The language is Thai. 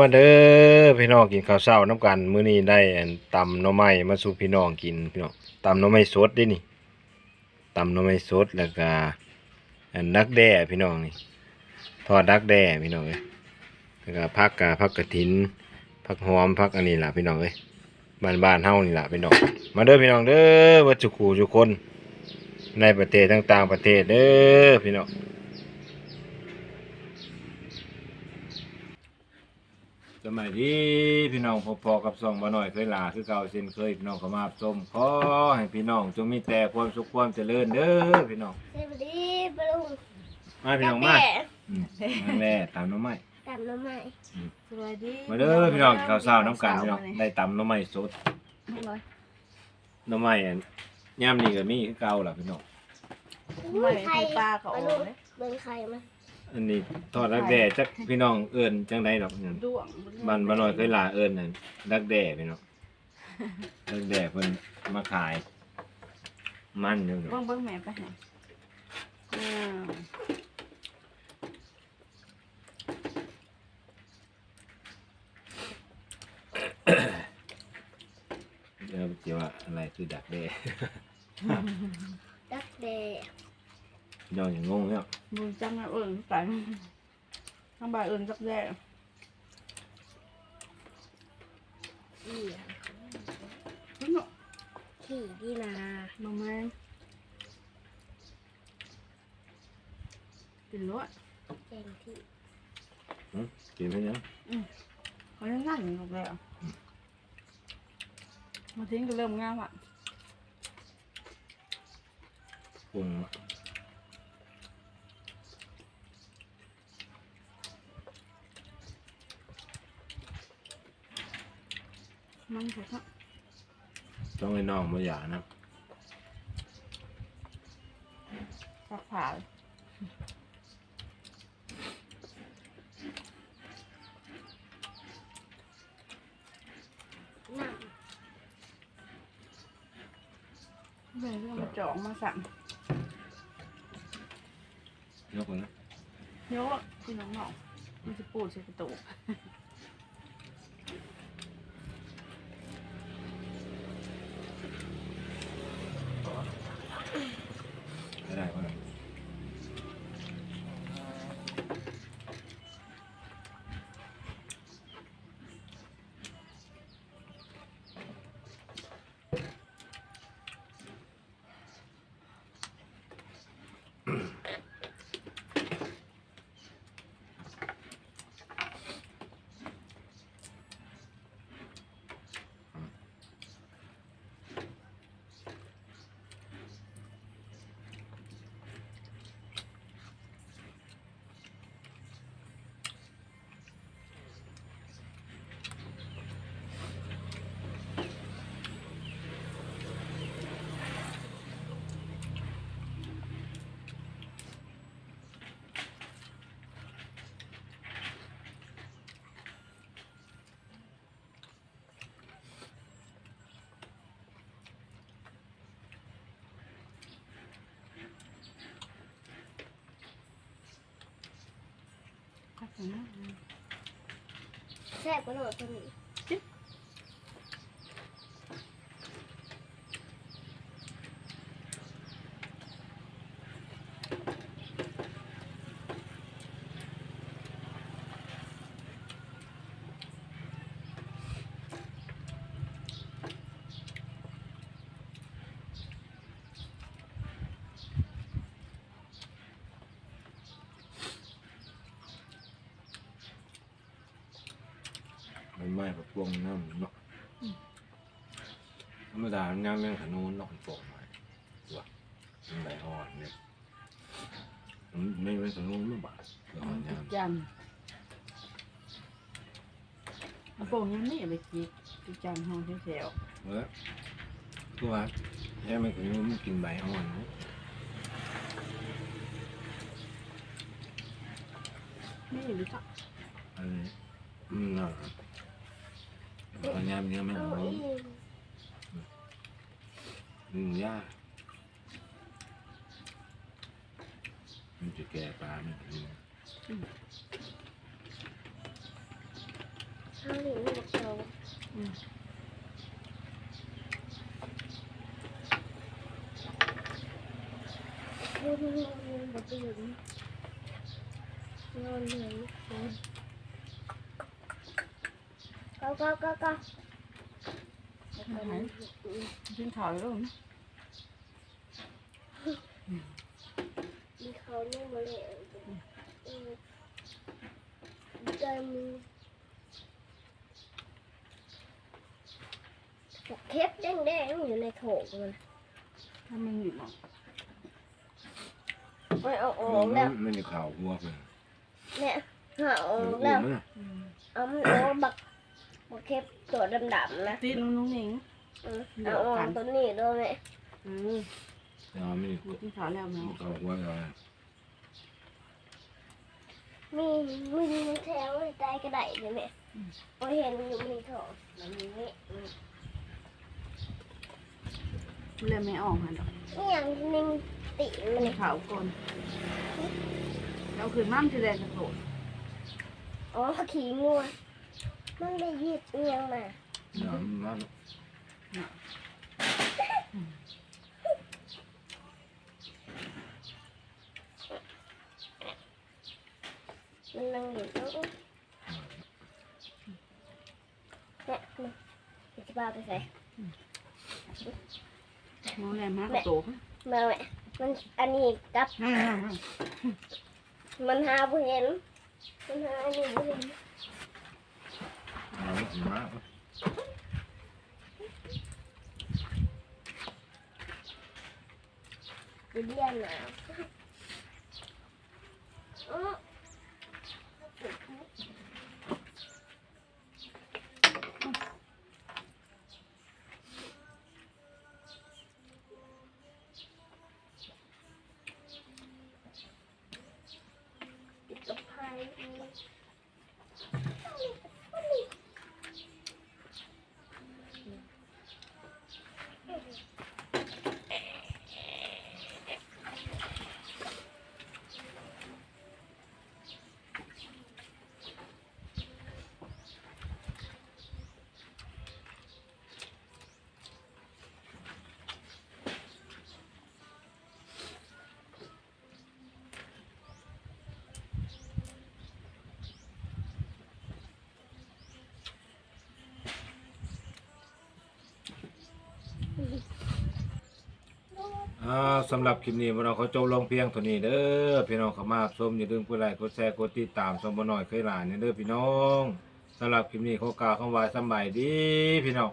มาเด้อพี่น้องกินข้าวเช้าน้ำกันมื้อนี้ได้ตำหน่อไม้มาสู่พี่น้องกินพี่น้องตำหน่อไม้สดด้นี่ตำหน่อไม้สดแล้วก็อันดักแด้พี่น้องนี่ทอดดักแด้พี่น้องเอ้ยแล้วก็ผักกะผักกระถินผักหอมผักอันนี้ล่ะพี่น้องเอ้ยบ้านเฮานี่ล่ะพี่น้องมาเด้อพี่น้องเด้อว่าจุกูทุกคนในประเทศต่างๆประเทศเด้อพี่น้อง สมัยดีพี่น้องพอๆกับซองบ่น้อยเคยลาคือเก่าเช่นเคยพี่น้องเข้ามารับชมขอให้พี่น้องจงมีแต่ความสุขความเจริญเด้อพี่น้องสวัสดีปลุงมาพี่น้องมาอืมมาแม่ตามหน้องไม้ตามน้ำใหม่สวัสดีมาเด้อพี่น้องข้าวเช้าน้ำกันพี่น้องได้ตำหน้องไม้สดไม่ร้อยหน้องไม้อันย่ามนี้ก็มีคือเก่าล่ะพี่น้องไม่ใช่ปลาเขาปเอาลุงเลยเบิ่งไข่มา อันนี้ทอดรักแด่จักพี่น้องเอิ้นจังไดดอกนั่นด้วงบ้านบ่น้อยเคยลาเอิ้นนั่นรักแด่พี่น้องรักแด่เพิ่นมาขาย มันอยู่เนาะเบิ้งเบิ้งแม่ไปให้อ้าวเดี๋ยวจะว่าอะไรคือดักแด้ดักแด น้องอย่างงงแล้วบุญจังนะเอิญไปทั้งบ่ายเอิญจักแย่ขี่เพิ่งเนาะขี่ดีนามาแม่กินรสแกงที่กินไปยังเขายังนั่งอยู่แล้วมาทิ้งก็เริ่มงามอะปรุง มันถูกครับต้องให้น้องมาหย่านะสักผ่าเบนก็มาจองมาสั่งยกเลยนะเยอะพี่น้องเนาะมันจะปูดใส่กระตุก แซ่บกว่าหน่อยตัวนี้ มันไม้กับพวงน้ำเนาะธรรมดามันย่างเรื่องขนูนเนาะมันโป่งหน่อยตัวมันไหลอ่อนเนี่ยมันไม่เป็นขนูนไม่บาดเดี๋ยวมันย่างจันเอาโป่งยังไม่เอาไปกินจุจันห้องแถวเมื่อตัวแค่ไม่ขนูนมันกินใบอ่อนนะๆนี่หรือสักอันนี้อืมน่ะ ตอนยามเนี้ยไม่เอาเอาอีกอืมยากมันจะแก่ปลาไม่กินข้าวหนีไม่บอกเราอืมดูดูดูดูแบบตื่นอนเลย ก็ก็ก็ก็กินข้าวแล้วมั้ยมีเขาเนี่ยมาเลยใจมือเทปแดงๆอยู่ในโถมันถ้ามันหยุดหรอกไม่เอาออกแล้วไม่มีข่าวหัวเพิ่นเนี่ยหาออกอุ้แล้วมมันอืมเอามันเอาบัก บักเทปตัวดำๆนะตีนน้องหนิงอืมเอาออกตัวนี้ด้วยไหมเอออย่ามีกูกินข้าวแล้วแม่ข่าวหัวเลยมีมีมีแถวใจกระไดเลยไหมโอ้ยเห็นอยู่มีโถมันมีนี่อืมเล่นไม่ออกหันดอกนี่อย่างนิ่งติมันกินี่นข้าวก่อนแล้วคืนมั่มที่แดนกระโดดอ๋อขี่งัว มันได้ยิบเอียงมาอย่ามันมันนั่งอยู่ตรงนี้เนี่ยมันจะพาไปใส่น้องแรงมากกระโดดมาแม่มันอันนี้กับนั่งมันหาผู้เห็น มันหาอันนี้ผู้เห็นเอา มาเรียนแล้ว อ่าสำหรับคลิปนี้พวกเราขอจบลงเพียงเท่านี้เด้อพี่น้องเขามารับชมอย่าลืมกดไลค์กดแชร์กดติดตามสมบหน่อยเคยหลานเนี่ยเด้อพี่น้องสำหรับคลิปนี้ขอกล่าวคำว่าสำบายดีพี่น้อง